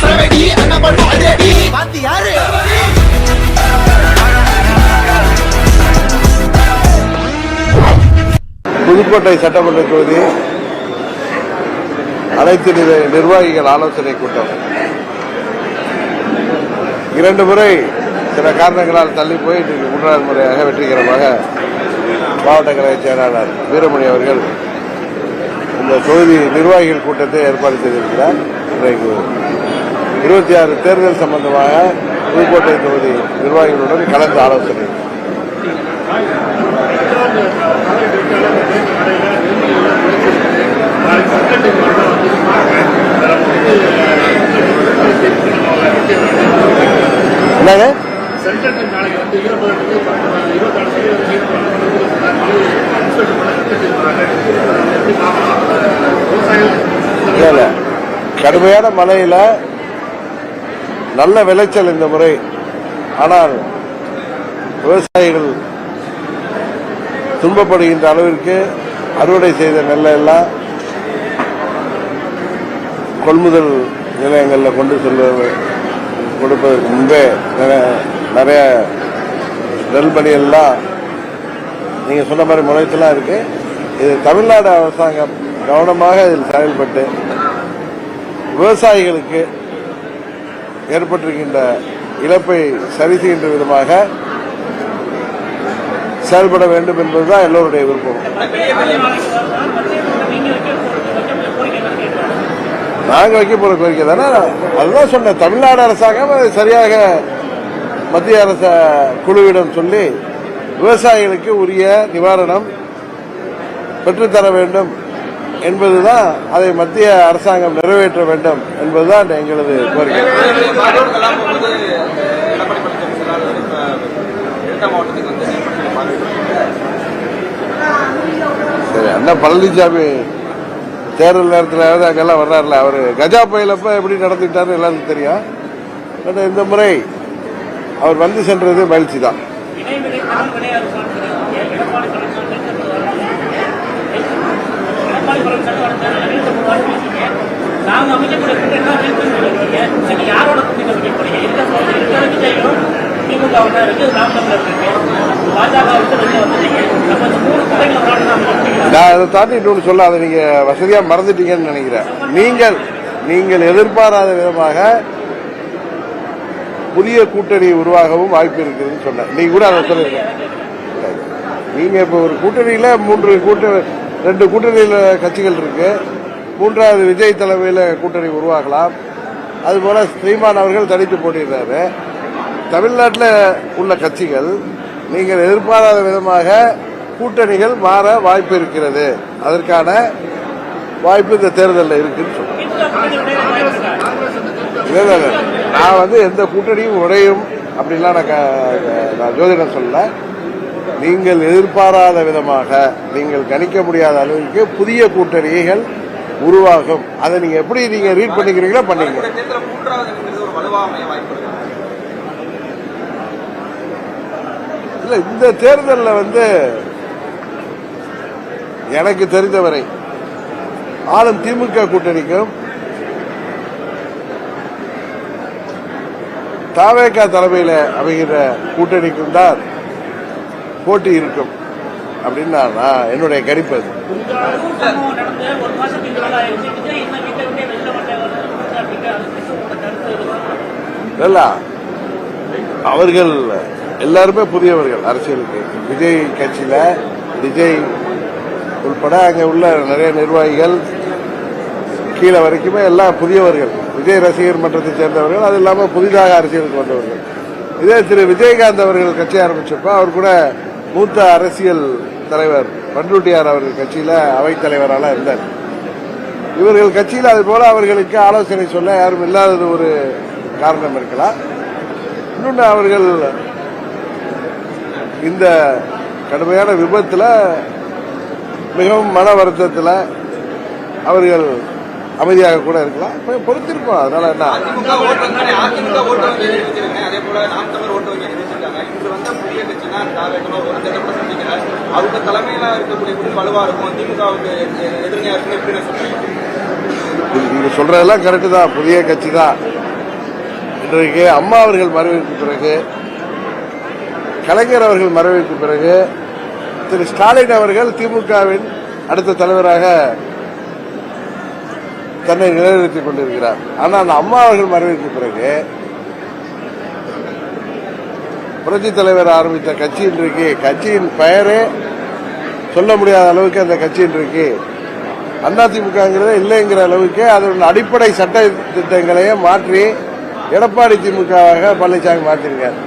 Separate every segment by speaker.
Speaker 1: சரவெடி
Speaker 2: பாத்தி யாரு?
Speaker 3: புதுக்கோட்டை சட்டமன்ற தொகுதி அனைத்து நிர்- நிர்வாகிகள் ஆலோசனை கூட்டம். இரண்டு முறை சில காரணங்களால் தள்ளி போய் இன்றைக்கு மூன்றாவது முறையாக வெற்றிகரமாக மாவட்ட கழக செயலாளர் வீரமணி அவர்கள் இந்த தொகுதி நிர்வாகிகள் கூட்டத்தை ஏற்பாடு செய்திருக்கிறார். இன்றைக்கு இருபத்தி ஆறு தேர்தல் சம்பந்தமாக புதுக்கோட்டை தொகுதி நிர்வாகிகளுடன் கலந்து ஆலோசனை. என்னங்க? இல்ல இல்ல கடுமையான மழையில நல்ல விளைச்சல் இந்த முறை. ஆனால் விவசாயிகள் துன்பப்படுகின்ற அளவிற்கு அறுவடை செய்த நெல்லை எல்லாம் கொள்முதல் நிலையங்களில் கொண்டு செல்வது கொடுப்பதற்கு முன்பே நிறைய- நிறைய நெல் பணியெல்லாம் நீங்க சொன்ன மாதிரி முறையத்தெல்லாம் இருக்கு. இது தமிழ்நாடு அரசாங்கம் கவனமாக இதில் செயல்பட்டு விவசாயிகளுக்கு ஏற்பட்டிருக்கின்ற இழப்பை சரி செய்கின்ற விதமாக செயல்பட வேண்டும் என்பதுதான் எல்லோருடைய விருப்பம். நாங்கள் வைக்க போற கோரிக்கை தானே? அதுதான் சொன்னேன். தமிழ்நாடு அரசாங்கம் சரியாக மத்திய அரச குழுவிடம் சொல்லி விவசாயிகளுக்கு உரிய நிவாரணம் பெற்றுத்தர வேண்டும். என்பதுதான் அதை மத்திய அரசாங்கம் நிறைவேற்ற வேண்டும் என்பதுதான் எங்களது கோரிக்கை. சரி அண்ணா பழனிசாமி தேர்தல் நேரத்தில் அங்கெல்லாம் வர்றாருல அவர் கஜா புயலப்ப எப்படி நடந்துக்கிட்டாரு எல்லாருக்கும் தெரியும். பட் இந்த முறை அவர் வந்து சென்றது மகிழ்ச்சி தான்
Speaker 4: இடைவெளி தான் கிடையாது எடப்பாடி பழனிசாமி எடப்பாடி பழனிசாமி ரெண்டு மூணு வாரம் பேசிங்க நாங்க அமைக்கக்கூடிய கூட்டம் நீங்க யாரோட கூட்டணி அமைக்க போறீங்க இருக்க இருக்கிற திமுக ஒன்றா இருக்கு இருக்கு பாஜக விட்டு வந்துட்டீங்க நம்ம மூணு கூட்டங்களை
Speaker 3: நான் அதை தாண்டி இன்னொன்று சொல்ல அதை நீங்க வசதியா மறந்துட்டீங்கன்னு நினைக்கிறேன். நீங்கள் நீங்கள் எதிர்பாராத விதமாக புதிய கூட்டணி உருவாகவும் வாய்ப்பு இருக்குதுன்னு சொன்னேன். நீங்க கூட அதை சொல்லுங்க. நீங்க இப்ப ஒரு கூட்டணியில மூன்று கூட்டணி ரெண்டு கூட்டணியில் கட்சிகள் இருக்கு. மூன்றாவது விஜய் தலைமையில் கூட்டணி உருவாகலாம். அதுபோல ஸ்ரீமான் அவர்கள் தனித்து போட்டிடுறாரு தமிழ்நாட்டில் உள்ள கட்சிகள் நீங்கள் எதிர்பாராத விதமாக கூட்டணிகள் மாற வாய்ப்பு இருக்கிறது. அதற்கான வாய்ப்பு இந்த தேர்தலில் இருக்குன்னு சொல்றேன் நான் வந்து எந்த கூட்டணியும் உடையும் அப்படின்லாம் நான் க- நான் ஜோதிடம் சொல்லலை. நீங்கள் எதிர்பாராத விதமாக நீங்கள் கணிக்க முடியாத அளவுக்கு புதிய கூட்டணிகள் உருவாகும். அதை நீங்க எப்படி நீங்க ரீட் பண்ணிக்கிறீங்களோ பண்ணீங்க. இல்ல இந்த தேர்தலில் வந்து எனக்கு தெரிந்தவரை ஆளும் திமுக கூட்டணிக்கும் தாவேகா தலைமையில் அமைகிற கூட்டணிக்கும் தான் போட்டி இருக்கும். அப்படின்னு நான் என்னுடைய கணிப்பு அது. இல்ல. அவர்கள் எல்லாருமே புதியவர்கள் அரசியலுக்கு. விஜய் கட்சியில விஜய் உள்பட அங்க உள்ள நிறைய நிர்வாகிகள் கீழே வரைக்குமே எல்லாம் புதியவர்கள். விஜய் ரசிகர் மன்றத்தை சேர்ந்தவர்கள் அது இல்லாமல் புதிதாக அரசியலுக்கு வந்தவர்கள். இதே திரு. விஜயகாந்த் அவர்கள் கட்சி ஆரம்பிச்சப்ப அவர் கூட மூத்த அரசியல் தலைவர் பண்ருட்டியார் அவர்கள் கட்சியில அவைத்தலைவரால இருந்தார். இவர்கள் கட்சியில் அது போல அவர்களுக்கு ஆலோசனை சொல்ல யாரும் இல்லாதது ஒரு காரணம் இருக்கலாம். இன்னொன்று அவர்கள் இந்த கடுமையான விபத்தில் மிகவும் மன வருத்தத்தில் அவர்கள் அமைதியாக கூட இருக்கலாம். போய் பொறுத்திருப்போம் அதனால என்ன?
Speaker 5: இன்று வந்த புதிய கட்சினா தாவேகமா ஒரு தேர்தல் சந்திக்கிறார் அவங்க தலைமையில இருக்கக்கூடிய குழு வலுவா இருக்கும். திமுகவுக்கு எதிர்மையா இருக்கும். எப்படி நான் சொல்றேன்?
Speaker 3: நீங்க சொல்றதெல்லாம் கரெக்டு தான். புதிய கட்சி தான். இன்றைக்கு அம்மா அவர்கள் மறைவுக்கு பிறகு கலைஞர் அவர்கள் மறைவுக்கு பிறகு திரு ஸ்டாலின் அவர்கள் திமுகவின் அடுத்த தலைவராக தன்னை நிலைநிறுத்திக் கொண்டிருக்கிறார். ஆனால் அந்த அம்மா அவர்கள் மறைவுக்கு பிறகு புரட்சி தலைவர் ஆரம்பித்த கட்சி இன்றைக்கு கட்சியின் பெயரே சொல்ல முடியாத அளவுக்கு அந்த கட்சி இன்றைக்கு அதிமுகங்கிறத இல்லைங்கிற அளவுக்கு அதன் அடிப்படை சட்ட திட்டங்களையே மாற்றி எடப்பாடி திமுகவாக பழனிசாமி மாற்றிருக்கார்.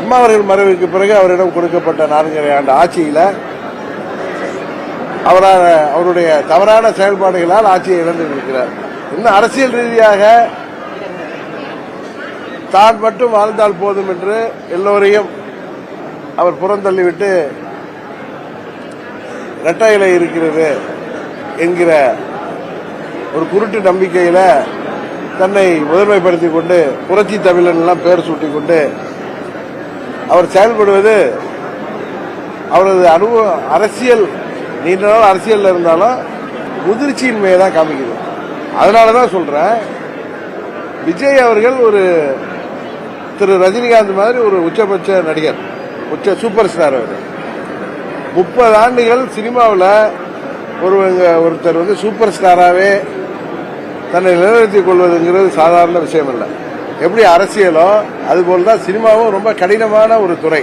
Speaker 3: அம்மா அவர்கள் மறைவுக்கு பிறகு அவரிடம் கொடுக்கப்பட்ட நான்கரை ஆண்டு ஆட்சியில் அவரால் அவருடைய தவறான செயல்பாடுகளால் ஆட்சியை இழந்து இருக்கிறார். இன்னும் அரசியல் ரீதியாக தான் மட்டும் வாழ்ந்தால் போதும் என்று எல்லோரையும் அவர் புறந்தள்ளிவிட்டு இரட்டை இலை இருக்கிறது என்கிற ஒரு குருட்டு நம்பிக்கையில தன்னை முதன்மைப்படுத்திக் கொண்டு புரட்சி தமிழன் எல்லாம் பெயர் சூட்டிக்கொண்டு அவர் செயல்படுவது அவரது அனுபவம் அரசியல் நீண்ட நாள் அரசியலில் இருந்தாலும் முதிர்ச்சியின்மையை தான் காமிக்குது. அதனால தான் சொல்றேன் விஜய் அவர்கள் ஒரு திரு ரஜினிகாந்த் மாதிரி ஒரு உச்சபட்ச நடிகர் உச்ச சூப்பர் ஸ்டார் அவர். முப்பது ஆண்டுகள் சினிமாவில் ஒருவங்க ஒருத்தர் வந்து சூப்பர் ஸ்டாராகவே தன்னை நிலைநிறுத்திக் கொள்வதுங்கிறது சாதாரண விஷயம் இல்லை எப்படி அரசியலோ அதுபோல் தான் சினிமாவும் ரொம்ப கடினமான ஒரு துறை.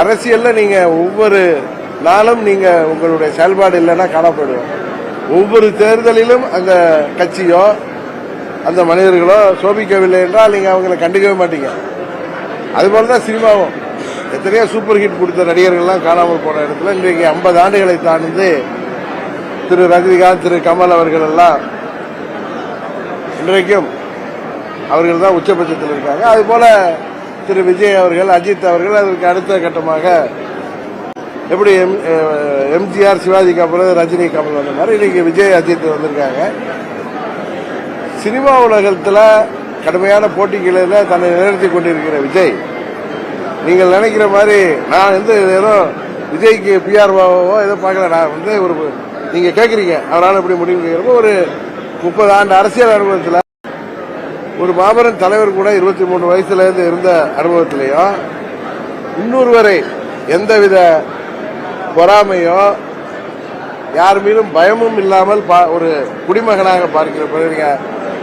Speaker 3: அரசியலில் நீங்கள் ஒவ்வொரு நாளும் நீங்கள் உங்களுடைய செயல்பாடு இல்லைன்னா காணப்படும் ஒவ்வொரு தேர்தலிலும் அந்த கட்சியோ அந்த மனிதர்களோ சோபிக்கவில்லை என்றால் நீங்கள் அவங்களை கண்டுக்கவே மாட்டீங்க. அதுபோல தான் சினிமாவும். எத்தனையோ சூப்பர் ஹிட் கொடுத்த நடிகர்கள்லாம் காணாமல் போன இடத்துல இன்றைக்கு ஐம்பது ஆண்டுகளை தாண்டி திரு ரஜினிகாந்த் திரு கமல் அவர்கள் எல்லாம் இன்றைக்கும் அவர்கள் தான் உச்சபட்சத்தில் இருக்காங்க. அதுபோல திரு விஜய் அவர்கள் அஜித் அவர்கள் அதற்கு அடுத்த கட்டமாக எப்படி எம் எம்ஜிஆர் சிவாஜிக்கு கமல் ரஜினி கமல் வந்த மாதிரி இன்னைக்கு விஜய் அஜித் வந்திருக்காங்க. சினிமா உலகத்தில் கடுமையான போட்டிகளில் தன்னை நிறுத்தி கொண்டிருக்கிற விஜய். நீங்கள் நினைக்கிற மாதிரி நான் வந்து ஏதோ விஜய்க்கு பிஆர்ஓவோ ஏதோ பார்க்கல. நான் வந்து ஒரு நீங்க கேட்குறீங்க அவரால் எப்படி முடிவு கேட்கிறப்போ ஒரு முப்பது ஆண்டு அரசியல் அனுபவத்தில் ஒரு மாபெரும் தலைவர் கூட இருபத்தி மூணு வயசுலேருந்து இருந்த அனுபவத்திலையும் இன்னொருவரை எந்தவித பொறாமையோ யார் மீதும் பயமும் இல்லாமல் பா- ஒரு குடிமகனாக பார்க்கிற பிறகு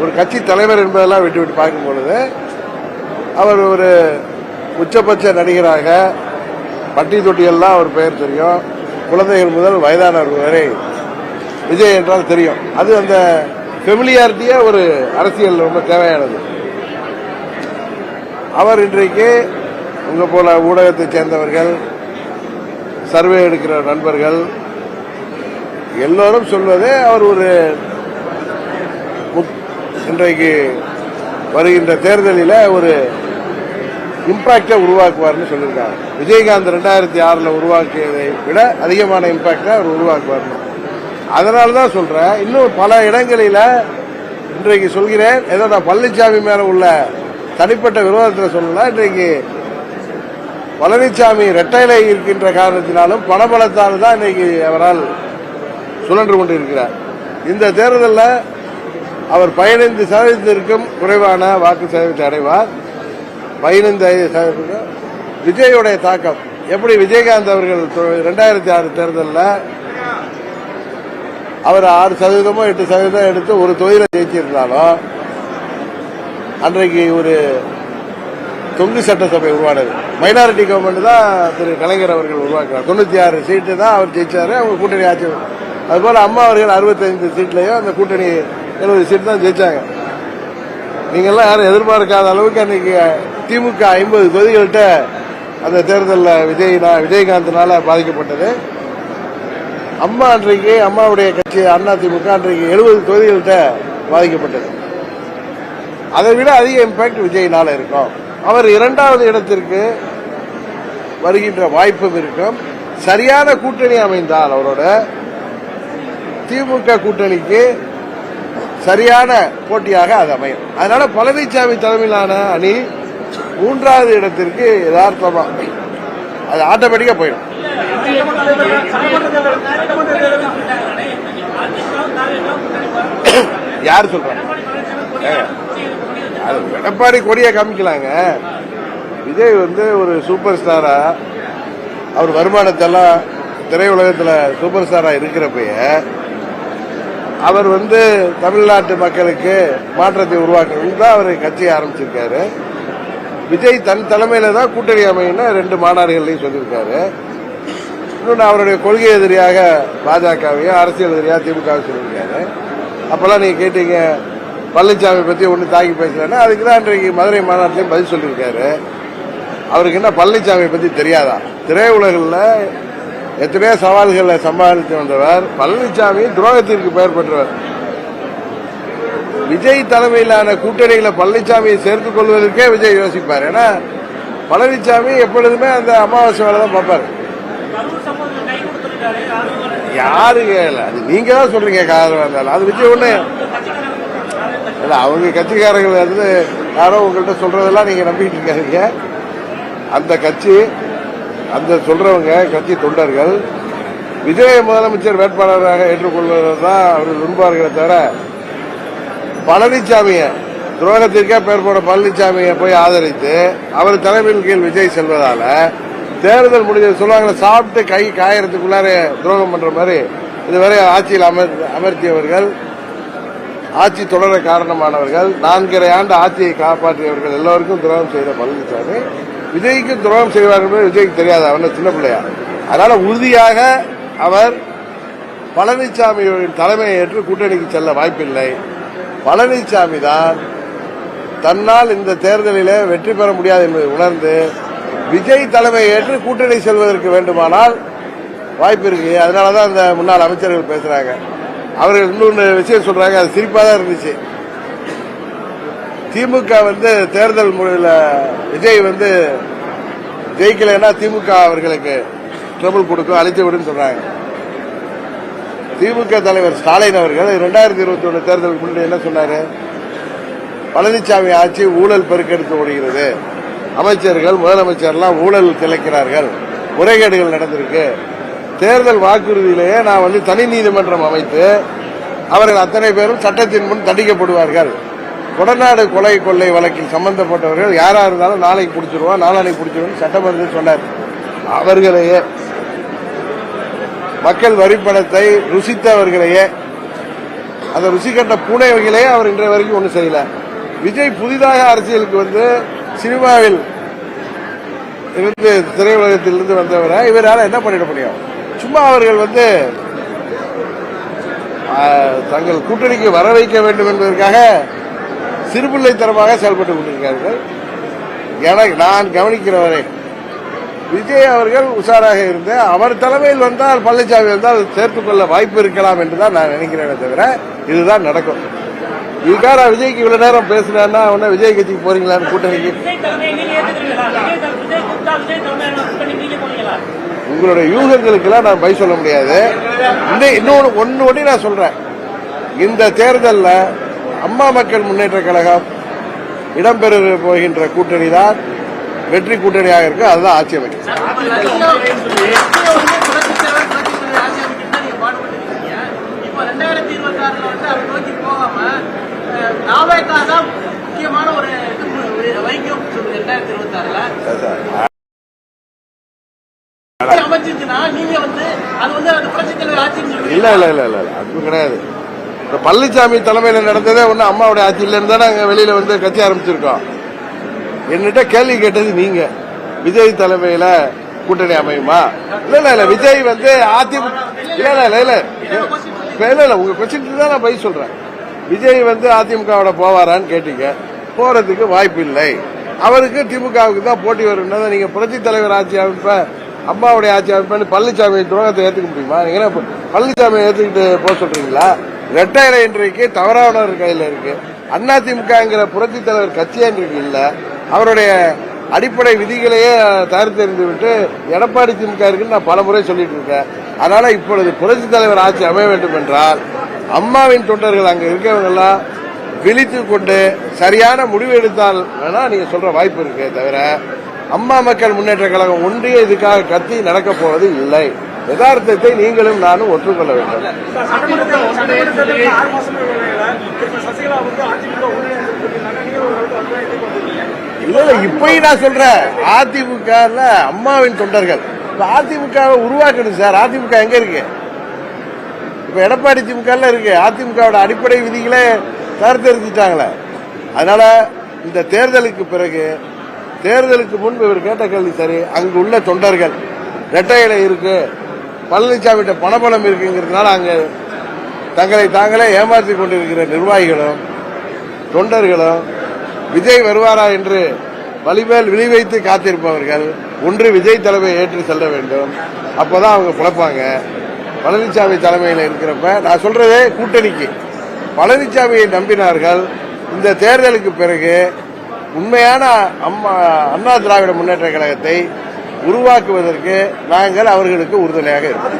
Speaker 3: ஒரு கட்சி தலைவர் என்பதெல்லாம் விட்டு விட்டு பார்க்கும் பொழுது அவர் ஒரு உச்சபட்ச நடிகராக பட்டி தொட்டியெல்லாம் அவர் பெயர் தெரியும். குழந்தைகள் முதல் வயதானவர்கள் வரை விஜய் என்றால் தெரியும். அது அந்த ஃபெமிலியாரிட்டியே ஒரு அரசியல் ரொம்ப தேவையானது. அவர் இன்றைக்கு உங்கள் போல ஊடகத்தைச் சேர்ந்தவர்கள் சர்வே எடுக்கிற நண்பர்கள் எல்லோரும் சொல்வது அவர் ஒரு இன்றைக்கு வருகின்ற தேர்தலில் ஒரு இம்பாக்டை உருவாக்குவார்னு சொல்லியிருக்காங்க. விஜயகாந்த் ரெண்டாயிரத்தி ஆறில் உருவாக்கியதை விட அதிகமான இம்பாக்டை அவர் உருவாக்குவார்னு. அதனால தான் சொல்கிறேன் இன்னும் பல இடங்களில் இன்றைக்கு சொல்கிறேன் ஏதோ நான் பழனிசாமி மேலே உள்ள தனிப்பட்ட விரோதத்தில் சொல்லல இன்றைக்கு பழனிசாமி ரெட்டையிலே இருக்கின்ற காரணத்தினாலும் பணபலத்தால் தான் இன்னைக்கு அவரால் சுழன்று கொண்டிருக்கிறார். இந்த தேர்தலில் அவர் பதினைந்து சதவீதத்திற்கும் குறைவான வாக்கு சதவீதத்தை அடைவார். பதினைந்து சதவீதம் விஜயோடைய தாக்கம். எப்படி விஜயகாந்த் அவர்கள் ரெண்டாயிரத்தி ஆறு தேர்தலில் அவர் ஆறு சதவீதமோ எட்டு சதவீதம் எடுத்து ஒரு தொகுதியில் ஜெயிச்சிருந்தாலும் அன்றைக்கு ஒரு தொங்கு சட்டசபை உருவானது. மைனாரிட்டி கவர்மெண்ட் தான் திரு கலைஞர் அவர்கள் உருவாக்குறார். தொண்ணூத்தி ஆறு சீட்டு தான் அவர் ஜெயிச்சாரு. அவங்க கூட்டணி ஆட்சி அதுபோல அம்மா அவர்கள் அறுபத்தைந்து சீட்லயும் அந்த கூட்டணி எழுபது சீட் தான் ஜெயிச்சாங்க. நீங்கள்லாம் யாரும் எதிர்பார்க்காத அளவுக்கு அன்னைக்கு திமுக ஐம்பது தொகுதிகள்கிட்ட அந்த தேர்தலில் விஜய் விஜயகாந்த்னால பாதிக்கப்பட்டது. அம்மா அன்றைக்கு அம்மாவுடைய கட்சி அண்ணா திமுக அன்றைக்கு எழுபது தொகுதிகள்கிட்ட பாதிக்கப்பட்டது. அதை விட அதிக இம்பாக்ட் விஜய்னால இருக்கும். அவர் இரண்டாவது இடத்திற்கு வருகின்ற வாய்ப்பும் இருக்கும். சரியான கூட்டணி அமைந்தால் அவரோட திமுக கூட்டணிக்கு சரியான போட்டியாக அது அமையும். அதனால பழனிசாமி தலைமையிலான அணி மூன்றாவது இடத்திற்கு யதார்த்தமா. அது ஆட்டோமேட்டிக்கா போயிடும். யார் சொல்றாங்க அது எடப்பாடி கொடியை காமிக்கலாங்க. விஜய் வந்து ஒரு சூப்பர் ஸ்டாரா. அவர் வருமானத்தெல்லாம் திரையுலகத்தில் சூப்பர் ஸ்டாரா இருக்கிறப்பயே அவர் வந்து தமிழ்நாட்டு மக்களுக்கு மாற்றத்தை உருவாக்கணும்னு தான் அவர் கட்சியை ஆரம்பிச்சிருக்காரு. விஜய் தன் தலைமையில தான் கூட்டணி அமைன்னு ரெண்டு மாநாடுகள்லையும் சொல்லியிருக்காரு. இன்னொன்று அவருடைய கொள்கை எதிரியாக பாஜகவையும் அரசியல் எதிரியாக திமுக சொல்லியிருக்காரு. அப்பெல்லாம் நீங்க கேட்டீங்க பழனிசாமி பத்தி ஒன்று தாக்கி பேசலன்னா அதுக்கு தான் இன்றைக்கு மதுரை மாநாட்டிலையும் பதில் சொல்லியிருக்காரு. அவருக்கு என்ன பழனிசாமியை பத்தி தெரியாதா? திரையுலகில் எத்தனையோ சவால்களை சமாளித்து வந்தவர். பழனிசாமி துரோகத்திற்கு பெயர் பெற்றவர். விஜய் தலைமையிலான கூட்டணிகளை பழனிசாமியை சேர்த்துக் கொள்வதற்கே விஜய் யோசிப்பார். ஏன்னா பழனிசாமி எப்பொழுதுமே அந்த அமாவாசை வேலை தான் பார்ப்பாரு. யாரு கேட்கல அது நீங்க தான் சொல்றீங்க காரணம் இருந்தாலும். அது விஜய் ஒண்ணு. இல்ல அவங்க கட்சிக்காரர்கள் வந்து யாரோ உங்கள்கிட்ட சொல்றதெல்லாம் நீங்க நம்பிக்கிட்டு இருக்காதீங்க. அந்த கட்சி அந்த சொல்றவங்க கட்சி தொண்டர்கள் விஜய முதலமைச்சர் வேட்பாளராக ஏற்றுக்கொள்வதுதான் அவர்கள் விரும்புவார்களே தவிர பழனிசாமியை துரோகத்திற்கே பேர் போன பழனிசாமியை போய் ஆதரித்து அவர் தலைமையின் கீழ் விஜய் செல்வதால தேர்தல் முடிஞ்ச சொல்லுவாங்க சாப்பிட்டு கை காயறதுக்குள்ளாரே துரோகம் பண்ற மாதிரி இதுவரை ஆட்சியில் அமர் அமர்த்தியவர்கள் ஆட்சி தொடர காரணமானவர்கள் நான்கரை ஆண்டு ஆட்சியை காப்பாற்றியவர்கள் எல்லோருக்கும் துரோகம் செய்த பழனிசாமி விஜய்க்கு துரோகம் செய்வார்கள் விஜய்க்கு தெரியாது அவன் சின்ன பிள்ளையா. அதனால உறுதியாக அவர் பழனிசாமியின் தலைமையை ஏற்று கூட்டணிக்கு செல்ல வாய்ப்பில்லை. பழனிசாமி தான் தன்னால் இந்த தேர்தலிலே வெற்றி பெற முடியாது என்பதை உணர்ந்து விஜய் தலைமையை ஏற்று கூட்டணி செல்வதற்கு வேண்டுமானால் வாய்ப்பு இருக்கு. அதனாலதான் இந்த முன்னாள் அமைச்சர்கள் பேசுறாங்க. அவர்கள் இன்னொன்று விஷயம் சொல்றாங்க அது சிரிப்பா தான் இருந்துச்சு. திமுக வந்து தேர்தல் முறையில் விஜய் வந்து ஜெயிக்கலைன்னா திமுக அவர்களுக்கு ட்ரபிள் கொடுக்கும் அழித்து விடுன்னு சொல்றாங்க. திமுக தலைவர் ஸ்டாலின் அவர்கள் இரண்டாயிரத்தி இருபத்தி ஒன்று தேர்தலுக்கு முன்னாடி என்ன சொன்னாரு? பழனிசாமி ஆட்சி ஊழல் பெருக்கெடுத்து ஓடுகிறது. அமைச்சர்கள் முதலமைச்சர்லாம் ஊழல் திளைக்கிறார்கள். முறைகேடுகள் நடந்திருக்கு. தேர்தல் வாக்குறுதியிலேயே நான் வந்து தனி நீதிமன்றம் அமைத்து அவர்கள் அத்தனை பேரும் சட்டத்தின் முன் தண்டிக்கப்படுவார்கள். கொடநாடு கொலை கொள்ளை வழக்கில் சம்பந்தப்பட்டவர்கள் யாரா இருந்தாலும் நாளைக்கு பிடிச்சிருவோம் நாளானைக்கு பிடிச்சிருவோம் சட்டமன்றத்தில் சொன்னார். அவர்களையே மக்கள் வரிப்பணத்தை ருசித்தவர்களையே அந்த ருசி கண்ட பூனைகளையே அவர் இன்றைய வரைக்கும் ஒன்றும் செய்யல. விஜய் புதிதாக அரசியலுக்கு வந்து சினிமாவில் இருந்து திரையுலகத்திலிருந்து வந்தவரை? இவரால் என்ன பண்ணிட முடியும்? சும்மா அவர்கள் வந்து தங்கள் கூட்டணிக்கு வர வைக்க வேண்டும் என்பதற்காக சிறுபிள்ளைத்தனமாக செயல்பட்டுக் கொண்டிருக்கிறார்கள். எனக்கு நான் கவனிக்கிறவரை விஜய் அவர்கள் உஷாராக இருந்த அவர் தலைமையில் வந்தால் பழனிசாமி வந்தால் சேர்த்துக் கொள்ள வாய்ப்பு இருக்கலாம் என்று தான் நான் நினைக்கிறேனே தவிர இதுதான் நடக்கும். இதுக்காக விஜய்க்கு இவ்வளவு நேரம் பேசுனேன்னா உடனே விஜய் கட்சிக்கு போறீங்களான்னு கூட்டணிக்கு. உங்களுடைய யூகங்களுக்கெல்லாம் நான் பை சொல்ல முடியாது. இன்னும் இன்னொன்று ஒன்று ஒட்டி நான் சொல்றேன். இந்த தேர்தலில் அம்மா மக்கள் முன்னேற்ற கழகம் இடம்பெற போகின்ற கூட்டணி தான் வெற்றி கூட்டணியாக இருக்கு. அதுதான் ஆட்சி அமைக்கும்
Speaker 2: முக்கியமான ஒரு வைக்கும் ரெண்டாயிரத்தி இருபத்தி ஆறுல
Speaker 3: இல்ல இல்ல இல்ல இல்ல இல்ல. அது கிடையாது. இந்த பழனிசாமி தலைமையில் நடந்ததே ஒன்று அம்மாவுடைய ஆட்சியில இருந்து தான் நாங்க வந்து கட்சி ஆரம்பிச்சிருக்கோம். என்கிட்ட கேள்வி கேட்டது நீங்க. விஜய் தலைமையில கூட்டணி அமையுமா? இல்ல இல்ல இல்ல விஜய் வந்து அதிமுக இல்ல இல்ல இல்ல இல்ல. இல்லை இல்ல உங்கள் உங்க கொஸ்டின் தான் நான் பதில் சொல்றேன். விஜய் வந்து அதிமுகவோட போவாரான்னு கேட்டீங்க. போறதுக்கு வாய்ப்பு இல்லை. அவருக்கு திமுகவுக்கு தான் போட்டி வரும். நீங்க புரட்சி தலைவர் ஆட்சி அமைப்ப அம்மாவுடைய ஆட்சி அமைப்பேன்னு பழனிசாமி துரோகத்தை ஏத்துக்க முடியுமா? நீங்க என்ன பழனிசாமி ஏத்துக்கிட்டு போக சொல்றீங்களா? ரெட்டை இலை இன்றைக்கு தவறானவர் கையில் இருக்கு. அதிமுகங்கிற புரட்சி தலைவர் கட்சியே இன்றைக்கு இல்லை. அவருடைய அடிப்படை விதிகளையே தயாரித்தறிந்து விட்டு எடப்பாடி திமுக இருக்குன்னு நான் பல முறை சொல்லிட்டு இருக்கேன். அதனால இப்பொழுது புரட்சி தலைவர் ஆட்சி அமைய வேண்டும் என்றால் அம்மாவின் தொண்டர்கள் அங்க இருக்கவங்க எல்லாம் விழித்து கொண்டு சரியான முடிவு எடுத்தால் வேணா நீங்க சொல்ற வாய்ப்பு இருக்கு தவிர அம்மா மக்கள் முன்னேற்ற கழகம் ஒன்றிய இதுக்காக கத்தி நடக்க போவது இல்லை. யதார்த்தத்தை நீங்களும் நானும் ஒற்றுக்கொள்ள வேண்டும். இல்ல இப்பயும் நான் சொல்றேன். அதிமுக அம்மாவின் தொண்டர்கள். இப்ப அதிமுகவை உருவாக்கணும் சார். அதிமுக எங்க இருக்கு? இப்ப எடப்பாடி திமுக இருக்கு. அதிமுகவோட அடிப்படை விதிகளே தரத்தெரிஞ்சிட்டாங்களே அதனால இந்த தேர்தலுக்கு பிறகு தேர்தலுக்கு முன்பு இவர் கேட்ட கேள்வி சரி அங்கு உள்ள தொண்டர்கள் ரெட்டை இலை இருக்கு. பழனிசாமிகிட்ட பணபலம் இருக்குங்கிறதுனால அங்கே தங்களை தாங்களே ஏமாற்றிக் கொண்டிருக்கிற நிர்வாகிகளும் தொண்டர்களும் விஜய் வருவாரா என்று வலிமேல் விழி வைத்து காத்திருப்பவர்கள் ஒன்று விஜய் தலைமையை ஏற்று செல்ல வேண்டும். அப்போதான் அவங்க பிழைப்பாங்க பழனிசாமி தலைமையில் இருக்கிறப்ப நான் சொல்றதே கூட்டணிக்கு. பழனிசாமியை நம்பினார்கள். இந்த தேர்தலுக்கு பிறகு உண்மையான அம்மா அண்ணா திராவிட முன்னேற்ற கழகத்தை உருவாக்குவதற்கு நாங்கள் அவர்களுக்கு உறுதுணையாக இருக்கிறோம்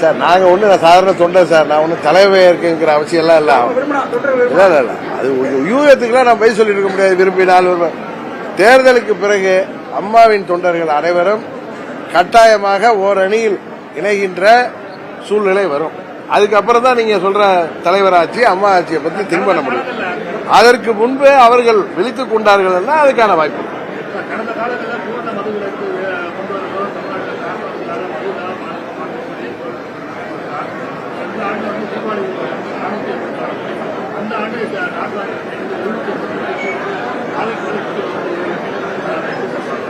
Speaker 3: சார் நாங்கள் ஒன்றும் நான் சாதாரண தொண்டர் சார். நான் ஒன்றும் தலைமை இருக்குங்கிற அவசியம் எல்லாம் இல்ல இல்லை இல்லை. அது யூகத்துக்குலாம் நான் பதில் சொல்லிட்டு இருக்க முடியாது விரும்பினால் தேர்தலுக்கு பிறகு அம்மாவின் தொண்டர்கள் அனைவரும் கட்டாயமாக ஓரணியில் இணைகின்ற சூழ்நிலை வரும். அதுக்கப்புறம் தான் நீங்க சொல்ற தலைவராட்சி அம்மா ஆட்சியை பத்தி திங்க் பண்ண முடியும். அதற்கு முன்பு அவர்கள் விழித்துக் கொண்டார்கள் அதுக்கான வாய்ப்பு.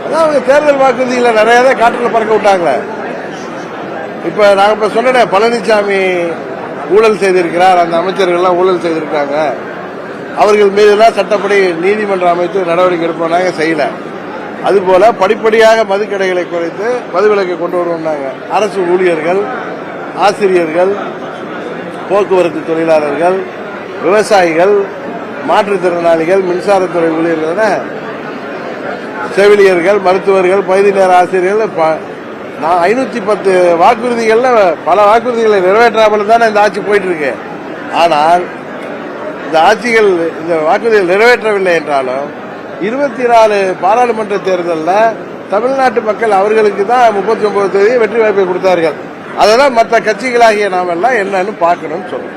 Speaker 3: அதான் அவங்க தேர்தல் வாக்குறுதியில நிறைய தான் காற்றுல பறக்க விட்டாங்களே. இப்ப நான் இப்ப சொன்னேன் பழனிசாமி ஊழல் செய்திருக்கிறார் அந்த அமைச்சர்கள் எல்லாம் ஊழல் செய்திருக்காங்க அவர்கள் மீதெல்லாம் சட்டப்படி நீதிமன்றம் அமைத்து நடவடிக்கை எடுப்போம் நாங்கள் செய்யல. அதுபோல படிப்படியாக மதுக்கடைகளை குறைத்து மதுவிலக்கை கொண்டு வருவோம்னாங்க அரசு ஊழியர்கள் ஆசிரியர்கள் போக்குவரத்து தொழிலாளர்கள் விவசாயிகள் மாற்றுத்திறனாளிகள் மின்சாரத்துறை ஊழியர்கள் செவிலியர்கள் மருத்துவர்கள் பகுதி நேர ஆசிரியர்கள் ப- நான் ஐநூத்தி பத்து வாக்குறுதிகள்ல பல வாக்குறுதிகளை நிறைவேற்றாமல் தானே இந்த ஆட்சி போயிட்டு இருக்கு. ஆனால் இந்த ஆட்சிகள் இந்த வாக்குறுதிகள் நிறைவேற்றவில்லை என்றாலும் இருபத்தி நாலு பாராளுமன்ற தேர்தலில் தமிழ்நாட்டு மக்கள் அவர்களுக்கு தான் முப்பத்தி ஒன்பது தேதி வெற்றி வாய்ப்பை கொடுத்தார்கள். அதெல்லாம் மற்ற கட்சிகளாகிய நாம் எல்லாம் என்னன்னு பார்க்கணும்னு சொல்றோம்.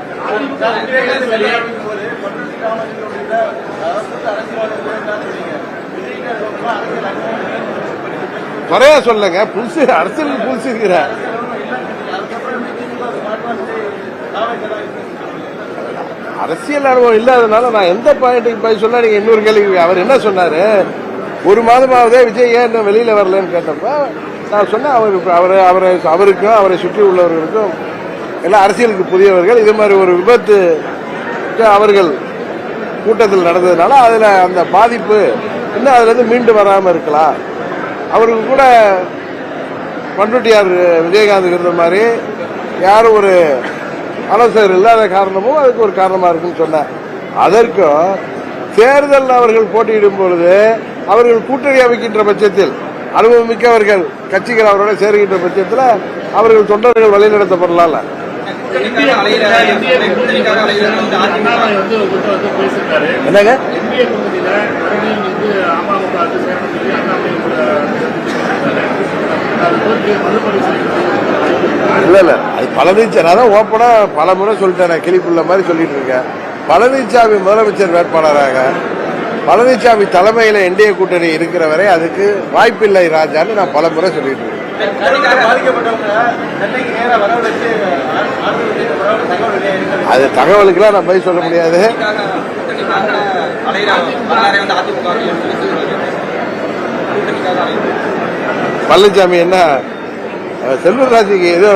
Speaker 3: குறைய சொல்லுங்க. புதுசு அரசியல் புதுசுங்கிற அரசியல் அனுபவம் இல்லாதனால நான் எந்த பாயிண்ட்டுக்கு போய் சொன்னா நீங்க இன்னொரு கேள்வி அவர் என்ன சொன்னாரு? ஒரு மாதமாவதே விஜய் ஏன் இன்னும் வெளியில வரலன்னு கேட்டப்ப நான் சொன்னேன் அவர் அவரை அவரை அவருக்கும் அவரை சுற்றி உள்ளவர்களுக்கும் எல்லாம் அரசியலுக்கு புதியவர்கள் இது மாதிரி ஒரு விபத்து அவர்கள் கூட்டத்தில் நடந்ததுனால அதில் அந்த பாதிப்பு இன்னும் அதுலேருந்து மீண்டு வராமல் இருக்கலாம். அவருக்கு கூட பண்ருட்டியார் விஜயகாந்த் இருந்த மாதிரி யாரும் ஒரு ஆலோசகர் இல்லாத காரணமும் அதுக்கு ஒரு காரணமா இருக்குன்னு சொன்னேன். அதற்கும் தேர்தல் அவர்கள் போட்டியிடும் பொழுது அவர்கள் கூட்டணி அமைக்கின்ற பட்சத்தில் அனுபவம் மிக்கவர்கள் கட்சிகள் அவரோட சேருகின்ற பட்சத்தில் அவர்கள் தொண்டர்கள் வழிநடத்தப்படலாம்ல
Speaker 6: பேசியிருக்காரு.
Speaker 3: என்னங்க?
Speaker 6: மறுபடி
Speaker 3: இல்ல இல்ல. அது பழனிசாமி நான் தான் ஓப்பனா பல முறை சொல்லிட்டேன் நான் கிளிப்புள்ள மாதிரி சொல்லிட்டு இருக்கேன். பழனிசாமி முதலமைச்சர் வேட்பாளராக பழனிசாமி தலைமையில என்டிஏ கூட்டணி இருக்கிற வரை அதுக்கு வாய்ப்பில்லை ராஜான்னு நான் பல முறை சொல்லிட்டு இருக்கேன். அது தகவலுக்கெல்லாம் நான் பதில் சொல்ல முடியாது. பழனிசாமி என்ன அஹ், செல்வராஜுக்கு ஏதோ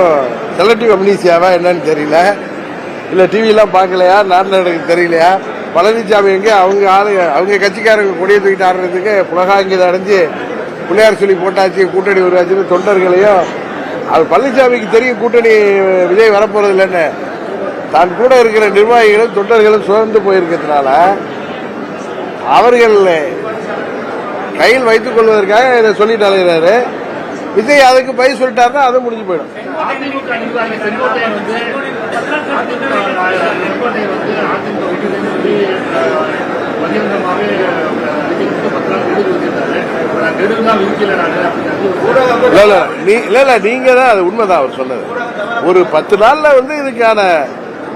Speaker 3: செலக்டிவ் அம்னீசியாவா என்னன்னு தெரியல. இல்லை டிவிலாம் பார்க்கலையா? நாட்டில் எனக்கு தெரியலையா? பழனிசாமி எங்கே? அவங்க ஆளு அவங்க கட்சிக்காரங்க கொடியை தூக்கிட்டு ஆடுறதுக்கு புலகாங்கித அடைஞ்சு பிள்ளையார் சொல்லி போட்டாச்சு கூட்டணி உருவாச்சுன்னு தொண்டர்களையும். அது பழனிசாமிக்கு தெரியும் கூட்டணி விஜய் வரப்போறது இல்லைன்னு தான் கூட இருக்கிற நிர்வாகிகளும் தொண்டர்களும் சுதந்து போயிருக்கிறதுனால அவர்கள் கையில் வைத்துக் கொள்வதற்காக இதை சொல்லிட்டு அலைகிறாரு விஜய் அதுக்கு பதில் சொல்லிட்டாருன்னா அது முடிஞ்சு போயிடும். நீங்க தான் அது உண்மைதான் அவர் சொன்னது. ஒரு பத்து நாள்ல வந்து இதுக்கான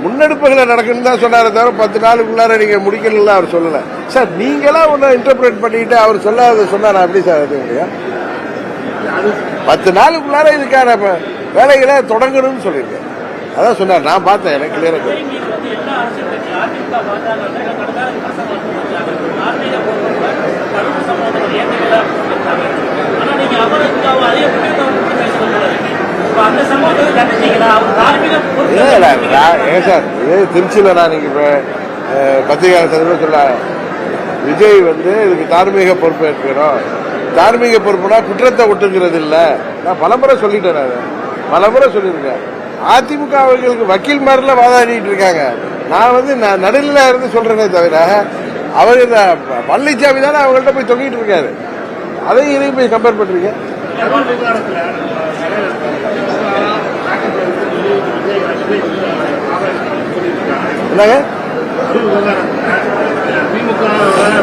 Speaker 3: முன்னெடுப்புகளை நடக்குன்னு தான் சொன்னாரே தவிர பத்து நாளுக்குள்ளார நீங்க முடிக்கணும்ல அவர் சொல்லல. சார் நீங்களா ஒன்னு இன்டர்பிரேட் பண்ணிட்டு அவர் சொல்லாத சொன்னா நான் எப்படி சார் அது முடியும் பத்து நாளுக்குள்ளார இதுக்கான வேலைகளை தொடங்கணும்னு சொல்லியிருக்கேன். அதான் சொன்னார். நான் பார்த்தேன் எனக்கு கிளியரா
Speaker 4: மீது வந்து எல்லா அரசியல் கட்சி அதிமுக பாஜக கடந்த கால விமர்சனம் பண்ணிருக்காங்க ஆன்மீக பொறுத்தவரை கருப்பு சமூகத்தோட ஏற்றுக்கல சொல்லியிருக்காங்க ஆனா நீங்க அமரத்துக்காக அதே முக்கியத்துவம் கொடுத்து பேசுறது இப்ப அந்த சமூகத்தை கண்டிச்சீங்களா? அவர் தார்மீக
Speaker 3: இல்ல, இல்ல, நான் ஏன் சார் இதே திருச்சியில நான் நீங்க இப்ப அஹ், பத்திரிகை சந்திர சொல்ல விஜய் வந்து இதுக்கு தார்மீக பொறுப்பு ஏற்கணும் தார்மீக பொறுப்புனா குற்றத்தை ஒட்டுங்கிறது இல்லை நான் பலமுறை சொல்லிட்டேன் நான். பலமுறை சொல்லியிருக்கேன். அதிமுக அவர்களுக்கு வக்கீல் மாதிரில வாதாடிட்டு இருக்காங்க. நான் வந்து நான் நடுநிலை இருந்து சொல்றேனே தவிர அவர் இந்த பழனிசாமி தானே அவங்கள்ட்ட போய் தொங்கிட்டு இருக்காரு. அதையும் இதையும் போய் கம்பேர்
Speaker 7: பண்ணுறீங்க
Speaker 3: என்னங்க?
Speaker 7: திமுக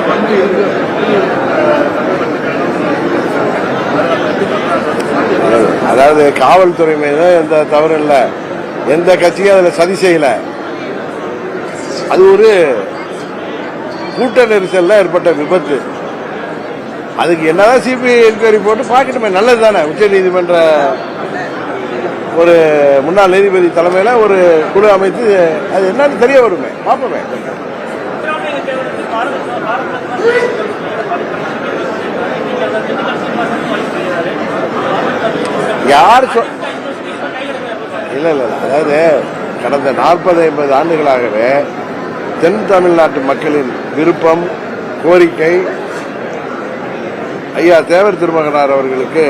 Speaker 7: பங்கு இருக்கு
Speaker 3: அதாவது காவல்துறை மீது எந்த தவறும் இல்லை. எந்த கட்சியும் அதுல சதி செய்யல. அது ஒரு கூட்ட நெரிசல்ல ஏற்பட்ட விபத்து. அதுக்கு என்னதான் சிபிஐ என்கொயரி போட்டு பார்க்கணுமே நல்லது தானே. உச்ச நீதிமன்ற ஒரு முன்னாள் நீதிபதி தலைமையில ஒரு குழு அமைத்து அது என்னன்னு தெரிய வருமே. பார்ப்போமே
Speaker 4: சித்தராமைய தேவருக்கு பாரத பாரத நீங்க அந்த திண்டுக்கல் சீனிவாசன் வாய்ஸ் செய்யறாரு
Speaker 3: யார் சொ இல்ல இல்ல அதாவது கடந்த நாற்பது ஐம்பது ஆண்டுகளாகவே தென் தமிழ்நாட்டு மக்களின் விருப்பம் கோரிக்கை ஐயா தேவர் திருமகனார் அவர்களுக்கு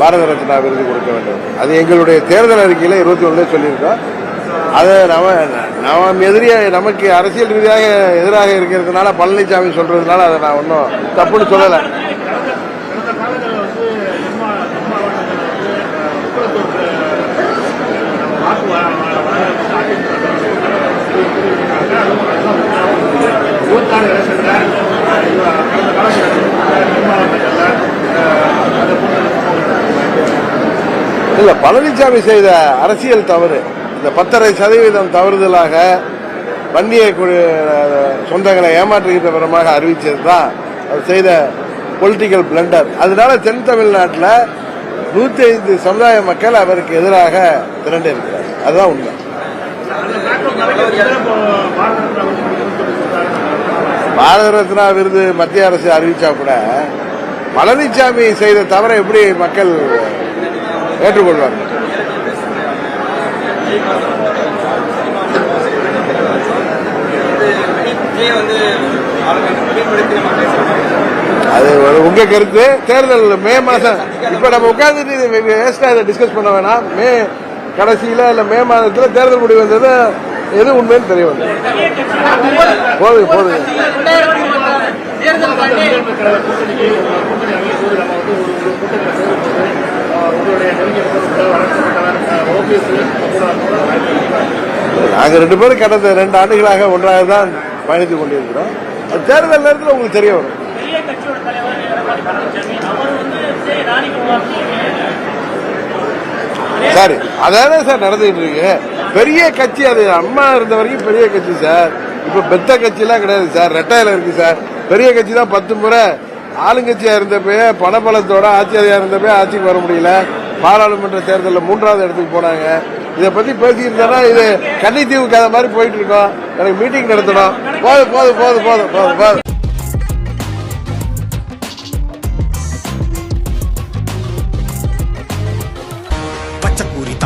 Speaker 3: பாரத ரத்னா விருது கொடுக்க வேண்டும். அது எங்களுடைய தேர்தல் அறிக்கையில இருபத்தி ஒண்ணுல சொல்லியிருக்கோம். அதை நம்ம நாம் எதிரிய நமக்கு அரசியல் ரீதியாக எதிராக இருக்கிறதுனால பழனிசாமி சொல்றதுனால அதை நான் ஒன்றும் தப்புன்னு சொல்லலை
Speaker 7: கடந்த காலங்களில் வந்து நம்ம நம்ம மாவட்டத்தில் வந்து உட்புறத்தோருக்கு நம்ம வாக்கு இருபத்தாறு எலெக்ஷன்ல கடந்த காலங்களில் தென் மாவட்டங்களில் அதை போன்ற
Speaker 3: இல்லை பழனிசாமி செய்த அரசியல் தவறு. இந்த பத்தரை சதவீதம் தவறுதலாக வன்னிய குழு சொந்தங்களை ஏமாற்றுகின்ற விதமாக அறிவிச்சது தான் அவர் செய்த பொலிட்டிக்கல் பிளண்டர் அதனால தென் தமிழ்நாட்டில் நூற்றி ஐந்து சமுதாய மக்கள் அவருக்கு எதிராக திரண்டு இருக்கிறார் அதுதான் உண்மை
Speaker 7: அந்த பேக்கப் நிறைய இப்போ பாரத ரத்னா
Speaker 3: விருது மத்திய அரசு அறிவிச்சா கூட பழனிசாமி செய்த தவறை எப்படி மக்கள் ஏற்றுக்கொள்வாங்க அது ஒரு உங்க கருத்து. தேர்தல் மே மாசம். இப்ப நம்ம உட்கார்ந்துட்டு வேஸ்டா இதை டிஸ்கஸ் பண்ண வேணாம். மே கடைசியில இல்ல மே மாதத்துல தேர்தல் முடிவு வந்தது எது உண்மைன்னு தெரிய வந்து
Speaker 7: போது போதுங்க
Speaker 3: நாங்கள் ரெண்டு பேரும் கடந்த ரெண்டு ஆண்டுகளாக ஒன்றாக தான் பயணித்துக் கொண்டிருக்கிறோம். தேர்தல் நேரத்தில் உங்களுக்கு தெரிய வரும். சாரி அதானே சார் நடந்துகிட்டு இருக்கு. பெரிய கட்சி அது. அம்மா இருந்த வரைக்கும் பெரிய கட்சி சார். இப்ப பெத்த கட்சிலாம் கிடையாது சார். ரெட்டையில இருக்கு சார். பெரிய கட்சி தான் பத்து முறை. ஆளுங்கட்சியா இருந்தப்ப பணபலத்தோட ஆட்சியாளர் இருந்தப்பே ஆட்சிக்கு வர முடியல. பாராளுமன்ற தேர்தலில் மூன்றாவது இடத்துக்கு போனாங்க. இதை பத்தி பேசியிருந்தா இது கன்னித்தீவு கதை மாதிரி போயிட்டு இருக்கோம். எனக்கு மீட்டிங் நடத்தணும். போதும் போதும் போதும் போதும் போதும் போதும்.